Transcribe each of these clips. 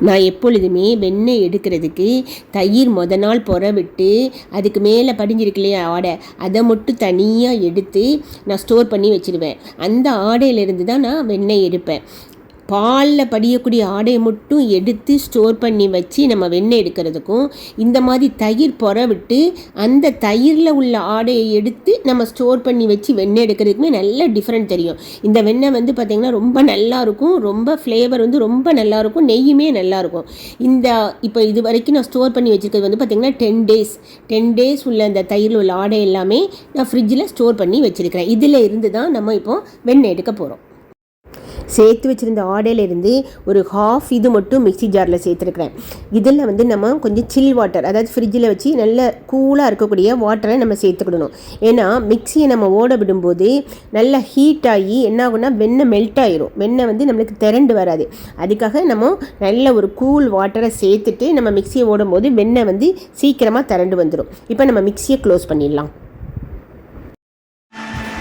நான் எப்பொழுதுமே வெண்ணெய் எடுக்கிறதுக்கு தயிர் மொத நாள் புற விட்டு அதுக்கு மேலே படிஞ்சிருக்கு இல்லையா ஆடை அதை மட்டும் தனியாக எடுத்து நான் ஸ்டோர் பண்ணி வச்சுருவேன். அந்த ஆடையிலேருந்து தான் நான் வெண்ணெய் எடுப்பேன். பாலில் படியக்கூடிய ஆடையை மட்டும் எடுத்து ஸ்டோர் பண்ணி வச்சு நம்ம வெண்ணெய் எடுக்கிறதுக்கும் இந்த மாதிரி தயிர் புற விட்டு அந்த தயிரில் உள்ள ஆடையை எடுத்து நம்ம ஸ்டோர் பண்ணி வச்சு வெண்ணெய் எடுக்கிறதுக்குமே நல்ல டிஃப்ரெண்ட் தெரியும். இந்த வெண்ணெய் வந்து பார்த்திங்கன்னா ரொம்ப நல்லாயிருக்கும் ரொம்ப ஃப்ளேவர் வந்து ரொம்ப நல்லாயிருக்கும் நெய்யுமே நல்லாயிருக்கும் இந்த இப்போ இது வரைக்கும் நான் ஸ்டோர் பண்ணி வச்சுருக்கிறது வந்து பார்த்திங்கன்னா டென் டேஸ் டென் டேஸ் உள்ள அந்த தயிரில் உள்ள ஆடை எல்லாமே நான் ஃப்ரிட்ஜில் ஸ்டோர் பண்ணி வச்சுருக்கிறேன். இதில் இருந்து தான் நம்ம இப்போ வெண்ணெய் எடுக்க போகிறோம் சேர்த்து வச்சுருந்த ஆடையிலேருந்து ஒரு ஹாஃப் இது மட்டும் மிக்ஸி ஜாரில் சேர்த்துருக்குறேன். இதில் வந்து நம்ம கொஞ்சம் சில் வாட்டர் அதாவது ஃப்ரிட்ஜில் வச்சு நல்ல கூலாக இருக்கக்கூடிய வாட்டரை நம்ம சேர்த்துக்கிடணும். ஏன்னா மிக்சியை நம்ம ஓட விடும்போது நல்லா ஹீட் ஆகி என்ன ஆகும்னா வெண்ணெய் மெல்ட் ஆயிரும். வெண்ணெய் வந்து நம்மளுக்கு திரண்டு வராது. அதுக்காக நம்ம நல்ல ஒரு கூல் வாட்டரை சேர்த்துட்டு நம்ம மிக்சியை ஓடும்போது வெண்ணெய் வந்து சீக்கிரமாக திரண்டு வந்துடும் இப்போ நம்ம மிக்சியை க்ளோஸ் பண்ணிடலாம்.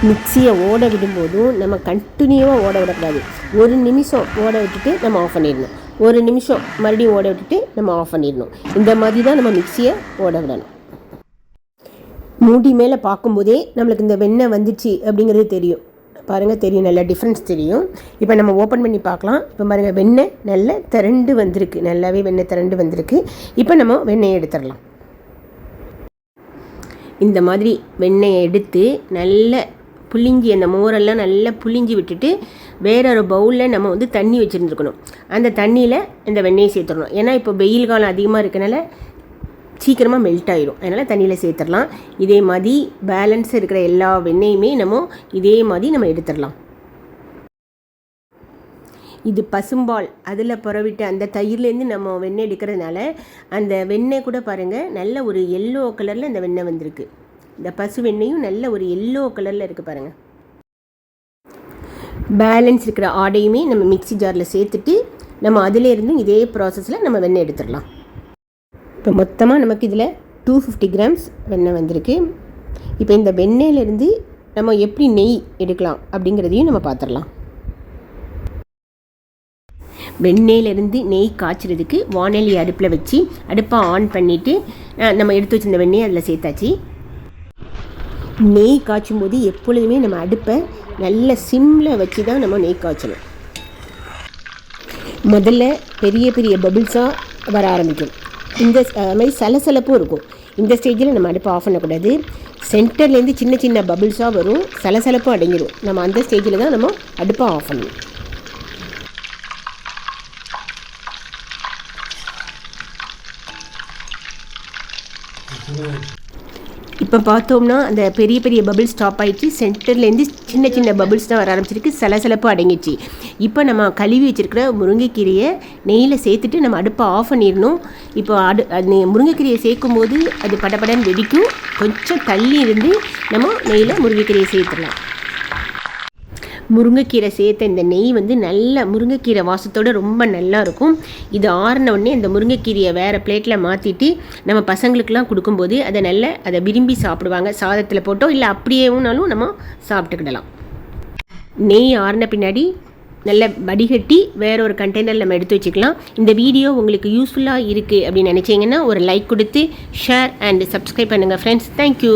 மிக்சியை ஓட விடும்போதும் நம்ம கண்டினியூவாக ஓட விடக்கூடாது ஒரு நிமிஷம் ஓட விட்டுட்டு நம்ம ஆஃப் பண்ணிடணும். ஒரு நிமிஷம் மறுபடியும் ஓட விட்டுட்டு நம்ம ஆஃப் பண்ணிடணும். இந்த மாதிரி தான் நம்ம மிக்சியை ஓட விடணும். மூடி மேலே பார்க்கும்போதே நம்மளுக்கு இந்த வெண்ணெய் வந்துச்சு அப்படிங்கிறது தெரியும். பாருங்கள் தெரியும். நல்லா டிஃப்ரென்ஸ் தெரியும். இப்போ நம்ம ஓப்பன் பண்ணி பார்க்கலாம். இப்போ பாருங்கள் வெண்ணெய் நல்ல திரண்டு வந்திருக்கு. நல்லாவே வெண்ணெய் திரண்டு வந்திருக்கு. இப்போ நம்ம வெண்ணெயை எடுத்துடலாம். இந்த மாதிரி வெண்ணெயை எடுத்து நல்ல புளிஞ்சி அந்த மோரெல்லாம் நல்லா புளிஞ்சி விட்டுட்டு வேற ஒரு பவுலில் நம்ம வந்து தண்ணி வச்சுருந்துருக்கணும். அந்த தண்ணியில் இந்த வெண்ணெயை சேர்த்துடணும். ஏன்னா இப்போ வெயில் காலம் அதிகமாக இருக்கனால சீக்கிரமாக மெல்ட் ஆயிடும் அதனால் தண்ணியில் சேர்த்துடலாம். இதே மாதிரி பேலன்ஸ் இருக்கிற எல்லா வெண்ணெயுமே நம்ம இதே மாதிரி நம்ம எடுத்துடலாம். இது பசும்பால். அதில் புறவிட்டு அந்த தயிர்லேருந்து நம்ம வெண்ணெய் எடுக்கிறதுனால அந்த வெண்ணெய் கூட பாருங்கள் நல்ல ஒரு எல்லோ கலரில் அந்த வெண்ணெய் வந்திருக்கு. இந்த பசு வெண்ணையும் நல்ல ஒரு எல்லோ கலரில் இருக்குது பாருங்கள் பேலன்ஸ் இருக்கிற ஆடையுமே நம்ம மிக்ஸி ஜாரில் சேர்த்துட்டு நம்ம அதிலேருந்து இதே ப்ராசஸில் நம்ம வெண்ணெய் எடுத்துடலாம். இப்போ மொத்தமாக நமக்கு இதில் டூ ஃபிஃப்டி கிராம்ஸ் வெண்ணெய் வந்திருக்கு. இப்போ இந்த வெண்ணெயிலேருந்து நம்ம எப்படி நெய் எடுக்கலாம் அப்படிங்கிறதையும் நம்ம பார்த்துடலாம் வெண்ணெயிலேருந்து நெய் காய்ச்சறதுக்கு வானொலி அடுப்பில் வச்சு அடுப்பை ஆன் பண்ணிவிட்டு நம்ம எடுத்து வச்சிருந்த வெண்ணெய் அதில் சேர்த்தாச்சு. நெய் காய்ச்சும் போது எப்பொழுதுமே நம்ம அடுப்பை நல்ல சிம்மில் வச்சு தான் நம்ம நெய் காய்ச்சணும். முதல்ல பெரிய பெரிய பபிள்ஸாக வர ஆரம்பிக்கும். இந்த மாதிரி சலசலப்பும் இருக்கும். இந்த ஸ்டேஜில் நம்ம அடுப்பை ஆஃப் பண்ணக்கூடாது. சென்டர்லேருந்து சின்ன சின்ன பபிள்ஸாக வரும். சலசலப்பும் அடங்கிடும் நம்ம அந்த ஸ்டேஜில் தான் நம்ம அடுப்பை ஆஃப் பண்ணணும். இப்போ பார்த்தோம்னா அந்த பெரிய பெரிய பபிள்ஸ் ஸ்டாப் ஆகிடுச்சு சென்டர்லேருந்து சின்ன சின்ன பபிள்ஸ் தான் வர ஆரம்பிச்சிருக்கு. சலசலப்பு அடங்கிடுச்சு. இப்போ நம்ம கழுவி வச்சுருக்கிற முருங்கைக்கீரையை நெய்யில் சேர்த்துட்டு நம்ம அடுப்பை ஆஃப் பண்ணிடணும். இப்போ அடு அது முருங்கைக்கீரையை சேர்க்கும் போது அது படப்படன்னு வெடிக்கும். கொஞ்சம் தள்ளி இருந்து நம்ம நெய்யில் முருங்கைக்கீரையை சேர்த்துடலாம். முருங்கைக்கீரை சேர்த்த இந்த நெய் வந்து நல்ல முருங்கைக்கீரை வாசத்தோடு ரொம்ப நல்லா இருக்கும். இது ஆறின உடனே அந்த முருங்கைக்கீரையை வேறு பிளேட்டில் மாற்றிட்டு நம்ம பசங்களுக்கெலாம் கொடுக்கும்போது அதை நல்ல அதை விரும்பி சாப்பிடுவாங்க. சாதத்தில் போட்டோ இல்லை அப்படியேனாலும் நம்ம சாப்பிட்டுக்கிடலாம். நெய் ஆறின பின்னாடி நல்ல வடிகட்டி வேற ஒரு கண்டெய்னர் நம்ம எடுத்து வச்சுக்கலாம். இந்த வீடியோ உங்களுக்கு யூஸ்ஃபுல்லாக இருக்குது அப்படின்னு நினச்சிங்கன்னா ஒரு லைக் கொடுத்து ஷேர் அண்ட் சப்ஸ்கிரைப் பண்ணுங்கள் ஃப்ரெண்ட்ஸ் தேங்க்யூ